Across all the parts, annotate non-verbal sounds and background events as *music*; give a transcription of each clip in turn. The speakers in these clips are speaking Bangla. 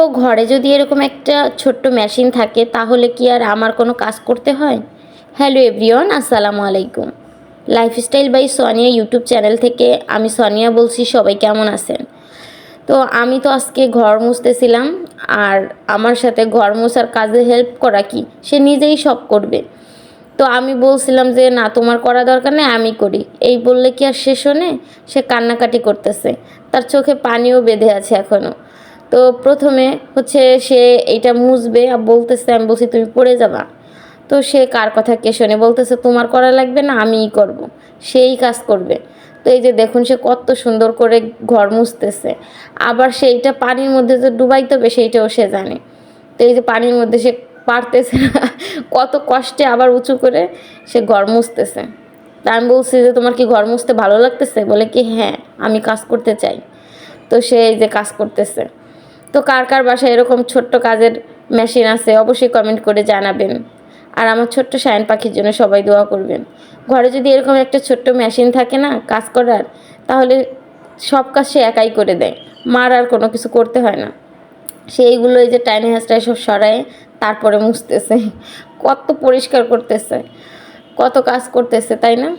তো ঘরে যদি এরকম একটা ছোট্ট মেশিন থাকে, তাহলে কি আর আমার কোনো কাজ করতে হয়? হ্যালো এভরিওয়ান আসসালামু আলাইকুম। Lifestyle by Sonia YouTube channel থেকে আমি সোনিয়া বলছি, সবাই কেমন আছেন? তো আমি তো আজকে ঘর মুছতেছিলাম, আর আমার সাথে ঘর মোছার কাজে হেল্প করা কি? সে নিজেই সব করবে। তো আমি বলছিলাম যে, না, তোমার করা দরকার নেই, আমি করি। এই বললে কি আর শেষ শোনে? সে কান্নাকাটি করতেছে। তার চোখে পানিও বেঁধে আছে এখনও তো প্রথমে হচ্ছে সে এটা মুছবে আর বলতেছে, আমি বলছি তুমি পড়ে যাবা। তো সে কার কথা কে শোনে? বলতেছে, তোমার করা লাগবে না, আমিই করব। সেই কাজ করবে। তো এই যে দেখুন সে কত সুন্দর করে ঘর মুছতেছে। আবার সেইটা পানির মধ্যে যে ডুবাইতে হবে সেইটাও সে জানে। তো এই যে পানির মধ্যে সে পারতেছে কত কষ্টে আবার উঁচু করে সে ঘর মুছতেছে। তা আমি বলছি যে, তোমার কি ঘর মুছতে ভালো লাগতেছে? বলে কি হ্যাঁ আমি কাজ করতে চাই। তো সে এই যে কাজ করতেছে। তো কার কার বাসায় এরকম ছোট্ট কাজের মেশিন আছে, অবশ্যই কমেন্ট করে জানাবেন। আর আমার ছোট্ট শায়ন পাখির জন্য সবাই দোয়া করবেন। ঘরে যদি এরকম একটা ছোট্ট মেশিন থাকে না কাজ করার, তাহলে সব কাজ সে একাই করে দেয়। মার আর কোনো কিছু করতে হয় না। সে এইগুলো এই যে টাইনি হাঁসটায় সব সরায়, তারপরে মুছতেছে। কত পরিষ্কার করতেছে। কত কাজ করতেছে, তাই না?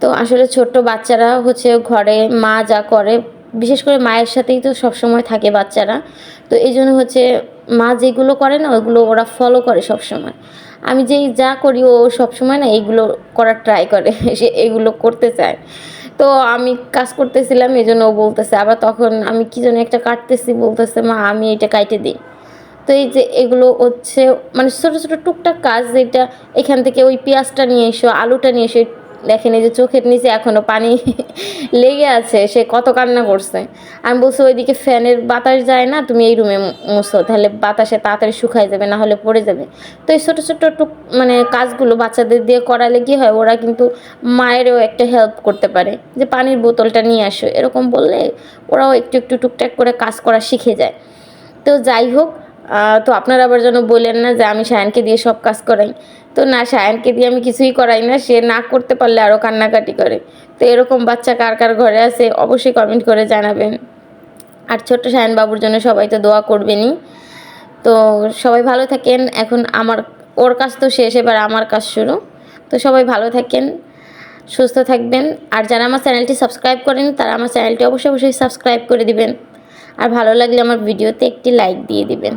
তো আসলে ছোট্ট বাচ্চারা হচ্ছে ঘরে মা যা করে বিশেষ করে মায়ের সাথেই তো সবসময় থাকে বাচ্চারা। তো এই জন্য হচ্ছে মা যেগুলো করে না ওইগুলো ওরা ফলো করে সবসময়। আমি যেই যা করি, ও সবসময় না এইগুলো করার ট্রাই করে, *laughs* সে এগুলো করতে চায়। তো আমি কাজ করতেছিলাম, এই জন্য ও বলতেছে। আবার তখন আমি কি যেন একটা কাটতেছি, বলতেছে, মা, আমি এটা কাটে দিই। তো এই যে এগুলো হচ্ছে মানে ছোটো ছোটো টুকটাক কাজ, যেটা এখান থেকে ওই পেঁয়াজটা নিয়ে এসো, আলুটা নিয়ে এসো দেখেন এই যে চোখের নিচে এখনও পানি *laughs* লেগে আছে, সে কত কান্না করছে। আমি বলছি, ওইদিকে ফ্যানের বাতাস যায় না, তুমি এই রুমে মুছো, তাহলে বাতাসে তাড়াতাড়ি শুকাই যাবে, না হলে পড়ে যাবে। তো এই ছোটো ছোটো টুক মানে কাজগুলো বাচ্চাদের দিয়ে করালে কি হয়, ওরা কিন্তু মায়েরও একটা হেল্প করতে পারে, যে পানির বোতলটা নিয়ে আসো। এরকম বললে ওরাও একটু একটু টুকটাক করে কাজ করা শিখে যায়। তো যাই হোক তো আপনারা আবার যেন বললেন না যে আমি সায়নকে দিয়ে সব কাজ করাই। তো না, সায়নকে দিয়ে আমি কিছুই করাই না, সে না করতে পারলে আরও কান্নাকাটি করে। তো এরকম বাচ্চা কার কার ঘরে আছে, অবশ্যই কমেন্ট করে জানাবেন। আর ছোট্ট সায়ন বাবুর জন্য সবাই তো দোয়া করবেনই। তো সবাই ভালো থাকেন, এখন আমার, ওর কাজ তো শেষ, এবার আমার কাজ শুরু। তো সবাই ভালো থাকেন, সুস্থ থাকবেন। আর যারা আমার চ্যানেলটি সাবস্ক্রাইব করেন, তারা আমার চ্যানেলটি অবশ্যই অবশ্যই সাবস্ক্রাইব করে দিবেন। আর ভালো লাগলে আমার ভিডিওতে একটি লাইক দিয়ে দিবেন।